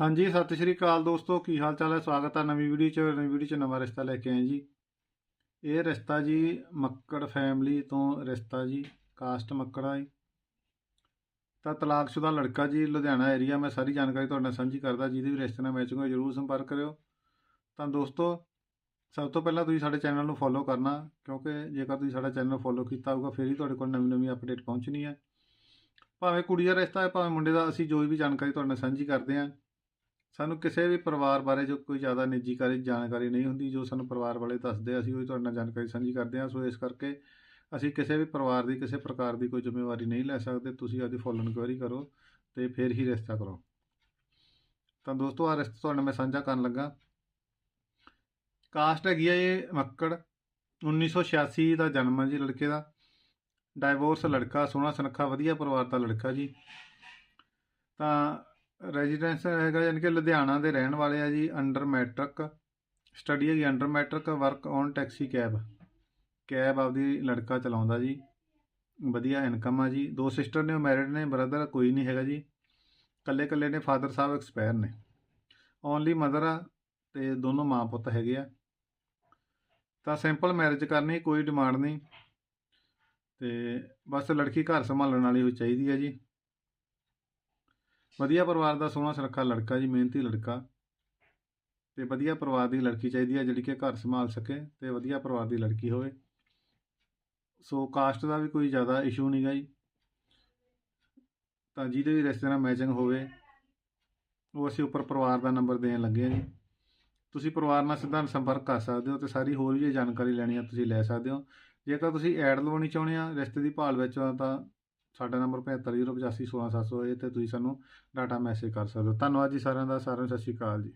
ਹਾਂਜੀ, ਸਤਿ ਸ਼੍ਰੀ ਅਕਾਲ ਦੋਸਤੋ, ਕੀ ਹਾਲ ਚਾਲ ਹੈ? ਸਵਾਗਤ ਹੈ ਨਵੀਂ ਵੀਡੀਓ 'ਚ, ਨਵੀਂ ਵੀਡੀਓ 'ਚ ਨਵਾਂ ਰਿਸ਼ਤਾ ਲੈ ਕੇ ਆਏ ਜੀ। ਇਹ ਰਿਸ਼ਤਾ ਜੀ ਮੱਕੜ ਫੈਮਿਲੀ ਤੋਂ ਰਿਸ਼ਤਾ ਜੀ, ਕਾਸਟ ਮੱਕੜਾ ਜੀ। ਤਾਂ ਤਲਾਕਸ਼ੁਦਾ ਲੜਕਾ ਜੀ, ਲੁਧਿਆਣਾ ਏਰੀਆ ਮੈਂ ਸਾਰੀ ਜਾਣਕਾਰੀ ਤੁਹਾਡੇ ਨਾਲ ਸਾਂਝੀ ਕਰਦਾ, ਜਿਹਦੇ ਵੀ ਰਿਸ਼ਤੇ ਨਾਲ ਮੈਚਿੰਗ ਹੋਏ, ਜਰੂਰ ਸੰਪਰਕ ਕਰਿਓ। ਤਾਂ ਦੋਸਤੋ, ਸਭ ਤੋਂ ਪਹਿਲਾਂ ਤੁਸੀਂ ਸਾਡੇ ਚੈਨਲ ਨੂੰ ਫੋਲੋ ਕਰਨਾ, ਕਿਉਂਕਿ ਜੇਕਰ ਤੁਸੀਂ ਸਾਡਾ ਚੈਨਲ ਫੋਲੋ ਕੀਤਾ ਹੋਊਗਾ, ਫਿਰ ਹੀ ਤੁਹਾਡੇ ਕੋਲ ਨਵੀਂ ਨਵੀਂ ਅਪਡੇਟ ਪਹੁੰਚਣੀ ਹੈ ਭਾਵੇਂ ਕੁੜੀ ਦਾ ਰਿਸ਼ਤਾ ਹੈ, ਭਾਵੇਂ ਮੁੰਡੇ ਦਾ, ਅਸੀਂ ਜੋ ਵੀ ਜਾਣਕਾਰੀ ਤੁਹਾਡੇ ਨਾਲ ਸਾਂਝੀ ਕਰਦੇ ਹਾਂ ਸਾਨੂੰ ਕਿਸੇ ਵੀ ਪਰਿਵਾਰ ਬਾਰੇ ਜੋ ਕੋਈ ਜ਼ਿਆਦਾ ਨਿੱਜੀਕਾਰੀ ਜਾਣਕਾਰੀ ਨਹੀਂ ਹੁੰਦੀ ਜੋ ਸਾਨੂੰ ਪਰਿਵਾਰ ਵਾਲੇ ਦੱਸਦੇ ਆ, ਅਸੀਂ ਉਹ ਤੁਹਾਡੇ ਨਾਲ ਜਾਣਕਾਰੀ ਸਾਂਝੀ ਕਰਦੇ ਹਾਂ ਸੋ ਇਸ ਕਰਕੇ ਅਸੀਂ ਕਿਸੇ ਵੀ ਪਰਿਵਾਰ ਦੀ ਕਿਸੇ ਪ੍ਰਕਾਰ ਦੀ ਕੋਈ ਜ਼ਿੰਮੇਵਾਰੀ ਨਹੀਂ ਲੈ ਸਕਦੇ। ਤੁਸੀਂ ਆਪਦੀ ਫੁੱਲ ਇਨਕੁਆਇਰੀ ਕਰੋ ਤੇ ਫਿਰ ਹੀ ਰਿਸ਼ਤਾ ਕਰੋ। ਤਾਂ ਦੋਸਤੋ ਆ ਰਿਸ਼ਤਾ ਤੁਹਾਡੇ ਮੈਂ ਸਾਂਝਾ ਕਰਨ ਲੱਗਾ। ਕਾਸਟ ਹੈਗੀ ਆ ਇਹ ਮੱਕੜ 1986 ਦਾ ਜਨਮ ਹੈ ਜੀ ਲੜਕੇ ਦਾ। ਡਾਈਵੋਰਸ ਲੜਕਾ ਸੋਹਣਾ ਸੁਨੱਖਾ ਵਧੀਆ ਪਰਿਵਾਰ ਦਾ ਲੜਕਾ ਜੀ। ਤਾਂ ਰੈਜ਼ੀਡੈਂਸ ਹੈਗਾ ਯਾਨੀ ਕਿ ਲੁਧਿਆਣਾ ਦੇ ਰਹਿਣ ਵਾਲੇ ਆ ਜੀ ਅੰਡਰ ਮੈਟ੍ਰਿਕ ਸਟੱਡੀ ਹੈਗੀ under matric work on taxi cab cab ਆਪਦੀ ਲੜਕਾ ਚਲਾਉਂਦਾ ਜੀ, ਵਧੀਆ ਇਨਕਮ ਆ ਜੀ। ਦੋ ਸਿਸਟਰ ਨੇ ਮੈਰਿਡ ਨੇ ਬ੍ਰਦਰ ਕੋਈ ਨਹੀਂ ਹੈਗਾ ਜੀ। ਇਕੱਲੇ ਇਕੱਲੇ ਨੇ ਫਾਦਰ ਸਾਹਿਬ ਐਕਸਪਾਇਰ ਨੇ। ਓਨਲੀ ਮਦਰ ਆ ਤੇ ਦੋਨੋਂ ਮਾਂ ਪੁੱਤ ਹੈਗੇ ਆ। ਤਾਂ ਸਿੰਪਲ ਮੈਰਿਜ ਕਰਨੀ, ਕੋਈ ਡਿਮਾਂਡ ਨਹੀਂ। ਤੇ ਬਸ ਲੜਕੀ ਘਰ ਸੰਭਾਲਣ ਵਾਲੀ ਹੋਈ ਚਾਹੀਦੀ ਹੈ ਜੀ। ਵਧੀਆ ਪਰਿਵਾਰ ਦਾ ਸੋਹਣਾ ਸੁਨੱਖਾ ਲੜਕਾ ਜੀ, ਮਿਹਨਤੀ ਲੜਕਾ। ਤੇ ਵਧੀਆ ਪਰਿਵਾਰ ਦੀ ਲੜਕੀ ਚਾਹੀਦੀ ਹੈ, ਜਿਹੜੀ ਕਿ ਘਰ ਸੰਭਾਲ ਸਕੇ ਤੇ ਵਧੀਆ ਪਰਿਵਾਰ ਦੀ ਲੜਕੀ ਹੋਵੇ। ਸੋ ਕਾਸਟ ਦਾ ਵੀ ਕੋਈ ਜ਼ਿਆਦਾ ਇਸ਼ੂ ਨਹੀਂਗਾ ਜੀ। ਤਾਂ ਜਿਹਦੇ ਵੀ ਰਿਸ਼ਤੇ ਨਾਲ ਮੈਚਿੰਗ ਹੋਵੇ, ਉਹ ਅਸੀਂ ਉੱਪਰ ਪਰਿਵਾਰ ਦਾ ਨੰਬਰ ਦੇਣ ਲੱਗੇ ਹਾਂ ਜੀ। ਤੁਸੀਂ ਪਰਿਵਾਰ ਨਾਲ ਸਿੱਧਾ ਸੰਪਰਕ ਕਰ ਸਕਦੇ ਹੋ ਤੇ ਸਾਰੀ ਹੋਰ ਵੀ ਜੇ ਜਾਣਕਾਰੀ ਲੈਣੀ ਆ ਤੁਸੀਂ ਲੈ ਸਕਦੇ ਹੋ। ਜੇਕਰ ਤੁਸੀਂ ਐਡ ਲਵਾਉਣੀ ਚਾਹੁੰਦੇ ਆ, ਰਿਸ਼ਤੇ ਦੀ ਭਾਲ ਵਿੱਚ ਤਾਂ ਸਾਡਾ ਨੰਬਰ 7508516700 ਹੈ ਤੇ ਤੁਸੀਂ ਸਾਨੂੰ ਡਾਟਾ ਮੈਸੇਜ ਕਰ ਸਕਦੇ ਹੋ। ਧੰਨਵਾਦ ਜੀ ਸਾਰਿਆਂ ਦਾ, ਸਾਰਿਆਂ ਨੂੰ ਸਤਿ ਸ਼੍ਰੀ ਅਕਾਲ ਜੀ।